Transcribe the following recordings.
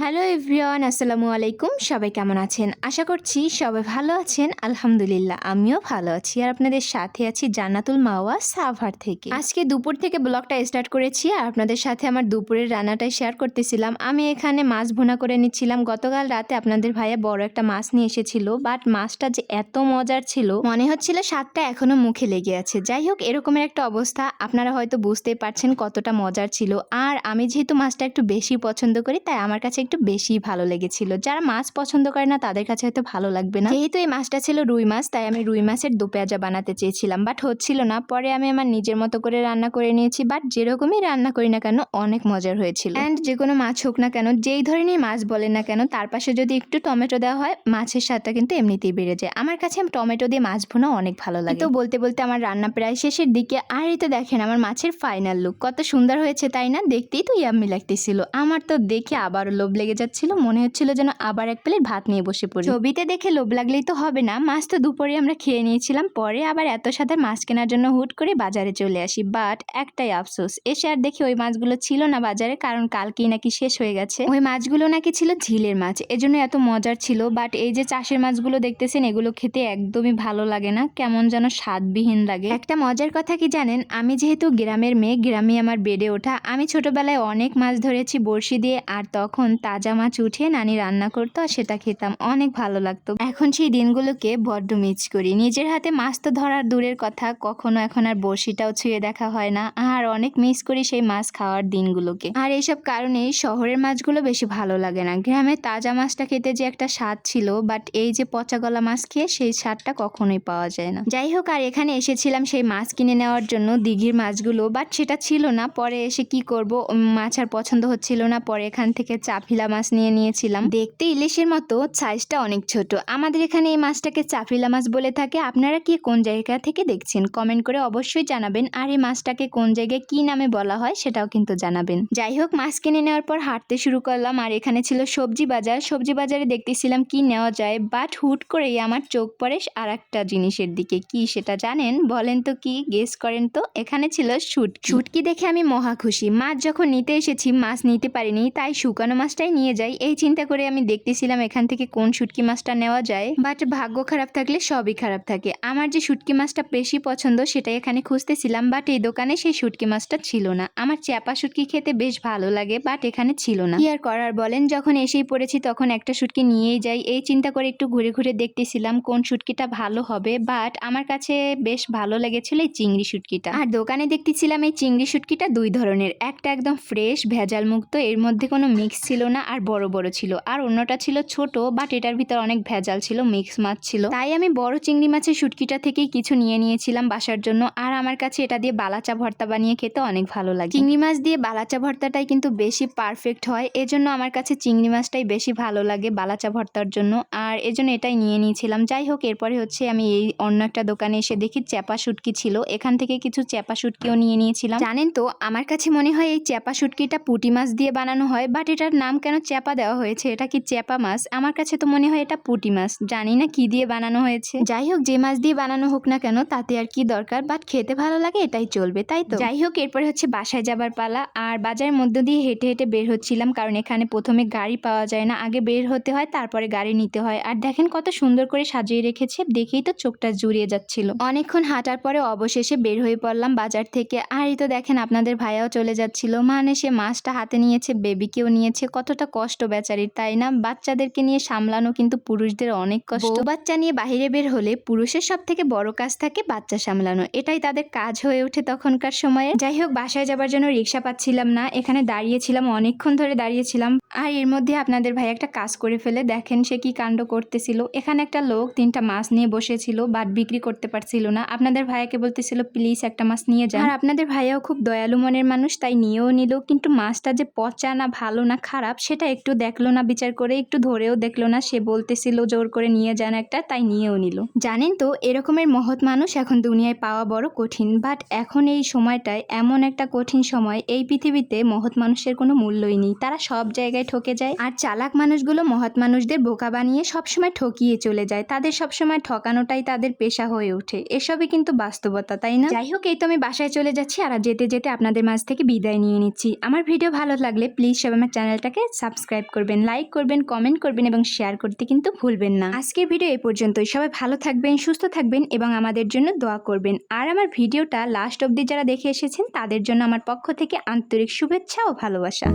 Hello everyone, আসসালামু আলাইকুম। সবাই কেমন আছেন? আশা করছি সবাই ভালো আছেন। আলহামদুলিল্লাহ, আমিও ভালো আছি। আর আপনাদের সাথে আছি জান্নাতুল মাওয়া সাভার থেকে। আজকে দুপুর থেকে ব্লগটা স্টার্ট করেছি আর আপনাদের সাথে আমার দুপুরের রান্নাটাই শেয়ার করতেছিলাম। আমি এখানে মাছ ভুনা করে নিচ্ছিলাম। গতকাল রাতে আপনাদের ভাইয়া বড় একটা মাছ নিয়ে এসেছিল, বাট মাছটা যে এত মজার ছিল, মনে হচ্ছিল স্বাদটা এখনও মুখে লেগে আছে। যাই হোক, এরকমের একটা অবস্থা। আপনারা হয়তো বুঝতেই পারছেন কতটা মজার ছিল। আর আমি যেহেতু মাছটা একটু বেশি পছন্দ করি, তাই আমার কাছে একটু বেশি ভালো লেগেছিল। যারা মাছ পছন্দ করে না, তাদের কাছে হয়তো ভালো লাগবে না। যেহেতু এই মাছটা ছিল রুই মাছ, তাই আমি রুই মাছের দো পেঁয়াজা বানাতে চেয়েছিলাম। বাট হচ্ছিল না। পরে আমি আমার নিজের মতো করে রান্না করে নিয়েছি। বাট যেরকমই রান্না করি না কেন, অনেক মজার হয়েছিল। অ্যান্ড যে কোনো মাছ হোক না কেন, যেই ধরনের মাছ বলেন না কেন, তার পাশে যদি একটু টমেটো দেওয়া হয়, মাছের স্বাদটা কিন্তু এমনিতেই বেড়ে যায়। আমার কাছে টমেটো দিয়ে মাছ ভুনা অনেক ভালো লাগে। তো বলতে বলতে আমার রান্না প্রায় শেষের দিকে, আর এই তো দেখেন আমার মাছের ফাইনাল লুক কত সুন্দর হয়েছে, তাই না? দেখতেই তো ইয়াম্মি লাগতেছিল। আমার তো দেখে আবারও লোভ লেগে যাচ্ছিল, মনে হচ্ছিল যেন আবার এক প্লেট ভাত নিয়ে বসে পড়ি। ছবিতে দেখে লোভ লাগলেই তো হবে না, মাছ তো দুপুরে আমরা খেয়ে নিয়েছিলাম, পরে আবার এত সাথে মাছ কেনার জন্য হুট করে বাজারে চলে আসি, বাট একটাই আফসোস, এসে আর দেখি ওই মাছগুলো ছিল না বাজারে, কারণ কালকেই নাকি শেষ হয়ে গেছে। ওই মাছগুলো নাকি ছিল ঝিলের মাছ, এজন্য এত মজার ছিল, বাট এই যে চাষের মাছগুলো দেখতেছেন, এগুলো খেতে একদমই ভালো লাগে না, কেমন যেন স্বাদবিহীন লাগে। একটা মজার কথা কি জানেন, আমি যেহেতু গ্রামের মেয়ে গ্রামে আমার বেড়ে ওঠা, আমি ছোটবেলায় অনেক মাছ ধরেছি বড়শি দিয়ে, আর তখন তাজা মাছ উঠিয়ে নানি রান্না করতো আর সেটা খেতাম। অনেক ভালো লাগতো। এখন সেই দিনগুলোকে বড্ড মিস করি। নিজের হাতে মাছ তো ধরার দূরের কথা, কখনো এখন আর বড়শিটাও ছুঁয়ে দেখা হয় না। আর অনেক মিস করি সেই মাছ খাওয়ার দিনগুলোকে। আর এইসব কারণেই শহরের মাছগুলো বেশি ভালো লাগে না। গ্রামে তাজা মাছটা খেতে যে একটা স্বাদ ছিল, বাট এই যে পচা গলা মাছ খেয়ে সেই স্বাদটা কখনোই পাওয়া যায় না। যাই হোক, আর এখানে এসেছিলাম সেই মাছ কিনে নেওয়ার জন্য দিঘির মাছগুলো, বাট সেটা ছিল না। পরে এসে কি করব? মাছ আর পছন্দ হচ্ছিল না। পরে এখান থেকে চাপিলা মাছ নিয়ে নিয়েছিলাম। দেখতে ইলিশের মতো সাইজটা অনেক ছোট। আমাদের এখানে এই মাছটাকে চাফিলা মাছ বলে থাকে। আপনারা কি কোন জায়গা থেকে দেখছেন? কমেন্ট করে অবশ্যই জানাবেন। আর এই মাছটাকে কোন জায়গায় কি নামে বলা হয় সেটাও কিন্তু জানাবেন। যাই হোক, মাছ কিনে নেওয়ার পর হাঁটতে শুরু করলাম। আর এখানে ছিল সবজি বাজার। সবজি বাজারে দেখতেছিলাম কি নেওয়া যায়। বাট হুট করেই আমার চোখ পড়ে আর একটা জিনিসের দিকে। কি সেটা জানেন? বলেন তো কি? গেস করেন তো? এখানে ছিল শুট শুটকি দেখে আমি মহা খুশি। মাছ যখন নিতে এসেছি, মাছ নিতে পারিনি, তাই শুকানো মাছটাই নিয়ে যাই। এই চিন্তা করে আমি দেখতেছিলাম এখান থেকে কোন শুটকি মাছটা নেওয়া যায়। বাট ভাগ্য খারাপ থাকলে সবই খারাপ থাকে। আমার যে শুটকি মাছটা বেশি পছন্দ সেটাই এখানে খুঁজতেছিলাম, বাট এই দোকানে সেই শুটকি মাছটা ছিল না। আমার চ্যাপা শুটকি খেতে বেশ ভালো লাগে, বাট এখানে ছিল না। কি আর করার বলেন, যখন এসেই পড়েছি তখন একটা শুটকি নিয়েই যাই। এই চিন্তা করে একটু ঘুরে ঘুরে দেখতেছিলাম কোন শুটকিটা ভালো হবে, বাট আমার কাছে বেশ ভালো লেগেছিল এই চিংড়ি শুটকিটা। আর দোকানে দেখতেছিলাম এই চিংড়ি শুটকিটা দুই ধরনের, একটা একদম ফ্রেশ, ভেজাল মুক্ত, এর মধ্যে কোনো মিক্স ছিল না আর বড় বড় ছিল। আর অন্যটা ছিল ছোট বাট এটার ভিতর অনেক ভেজাল ছিল মিক্স মাছ ছিল। তাই আমি বড় চিংড়ি মাছের শুটকিটা থেকেই কিছু নিয়ে নিয়েছিলাম বাসার জন্য। আর আমার কাছে এটা দিয়ে বালাচা ভর্তা বানিয়ে খেতে অনেক ভালো লাগে। চিংড়ি মাছ দিয়ে বালাচা ভর্তাটাই কিন্তু বেশি পারফেক্ট হয়। এজন্য আমার কাছে চিংড়ি মাছটাই বেশি ভালো লাগে বালাচা ভর্তার জন্য। আর এজন্য এটাই নিয়ে নিয়েছিলাম। যাই হোক, এরপরে হচ্ছে আমি এই অন্য একটা দোকানে এসে দেখি চ্যাপা শুটকি ছিল। এখান থেকে কিছু চ্যাপা শুটকিও নিয়ে নিয়েছিলাম। জানেন তো, আমার কাছে মনে হয় এই চ্যাপা শুটকিটা পুঁটি মাছ দিয়ে বানানো হয় বাট এটার নাম কেন চ্যাপা দেওয়া হয়েছে? এটা কি চ্যাপা মাছ? আমার কাছে তো মনে হয় এটা পুঁটি মাছ। জানি না কি দিয়ে বানানো হয়েছে। যাই হোক, যে মাছ দিয়ে বানানো হোক না কেন, তাতে আর কি দরকার? বাট খেতে ভালো লাগে, এটাই চলবে, তাই তো? যাই হোক, এরপরে হচ্ছে বাসায় যাবার পালা। আর বাজারের মধ্য দিয়ে হেঁটে হেঁটে বের হচ্ছিলাম, কারণ এখানে প্রথমে গাড়ি পাওয়া যায় না। আগে বের হতে হয়, তারপরে গাড়ি নিতে হয়। আর দেখেন কত সুন্দর করে সাজিয়ে রেখেছে, দেখেই তো চোখটা জুড়িয়ে যাচ্ছিল। অনেকক্ষণ হাঁটার পরে অবশেষে বের হয়ে পড়লাম বাজার থেকে। আর এই তো দেখেন, আপনাদের ভাইয়াও চলে যাচ্ছিল। মানে সে মাছটা হাতে নিয়েছে বেবিকেও নিয়েছে। কতটা কষ্ট বেচারির তাই না? বাচ্চাদেরকে নিয়ে সামলানো কিন্তু পুরুষদের অনেক কষ্ট। বাচ্চা নিয়ে বাইরে বের হলে পুরুষের সব থেকে বড় কাজ থাকে বাচ্চা সামলানো। এটাই তাদের কাজ হয়ে ওঠে তখনকার সময়ে। যাই হোক বাসায় যাবার জন্য রিক্সা পাচ্ছিলাম না। এখানে দাঁড়িয়েছিলাম অনেকক্ষণ ধরে দাঁড়িয়েছিলাম। আর এর মধ্যে আপনাদের ভাই একটা কাজ করে ফেলে। দেখেন সে কি কাণ্ড করতেছিল। এখানে একটা লোক তিনটা মাছ নিয়ে বসেছিল বাট বিক্রি করতে পারছিল না। আপনাদের ভাইয়াকে বলতেছিল প্লিজ একটা মাছ নিয়ে যান। আর আপনাদের ভাইয়াও খুব দয়ালু মনের মানুষ তাই নিয়েও নিল। কিন্তু মাছটা যে পচা না ভালো না খারাপ সেটা একটু দেখল না, বিচার করে একটু ধরেও দেখল না। সে বলতেছিল জোর করে নিয়ে যান একটা, তাই নিয়েও নিল। জানেন তো, এরকমের মহৎ মানুষ এখন দুনিয়ায় পাওয়া বড় কঠিন বাট এখন এই সময়টায় এমন একটা কঠিন সময়, এই পৃথিবীতে মহৎ মানুষের কোনো মূল্যই নেই। তারা সব জায়গায় ঠকে যায়, আর চালাক মানুষগুলো মহৎ মানুষদের বোকা বানিয়ে সবসময় ঠকিয়ে চলে যায়। তাদের সবসময় ঠকানোটাই তাদের পেশা হয়ে ওঠে। এসবই কিন্তু বাস্তবতা, তাই না? যাই হোক, এই তো আমি বাসায় চলে যাচ্ছি, আর যেতে যেতে আপনাদের মাঝ থেকে বিদায় নিয়ে নিচ্ছি। আমার ভিডিও ভালো লাগলে প্লিজ সব আমার চ্যানেলটাকে সাবস্ক্রাইব করবেন লাইক করবেন কমেন্ট করবেন এবং শেয়ার করতে কিন্তু ভুলবেন না। আজকের ভিডিও এ পর্যন্তই। সবাই ভালো থাকবেন, সুস্থ থাকবেন এবং আমাদের জন্য দোয়া করবেন। আর আমার ভিডিওটা লাস্ট অবধি যারা দেখে এসেছেন, তাদের জন্য আমার পক্ষ থেকে আন্তরিক শুভেচ্ছা ও ভালোবাসা।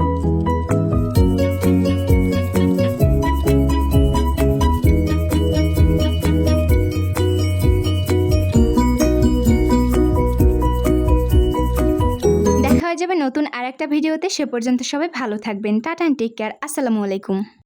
নতুন আর একটা ভিডিওতে সে পর্যন্ত সবাই ভালো থাকবেন। টাটা টেক কেয়ার আসসালামু আলাইকুম।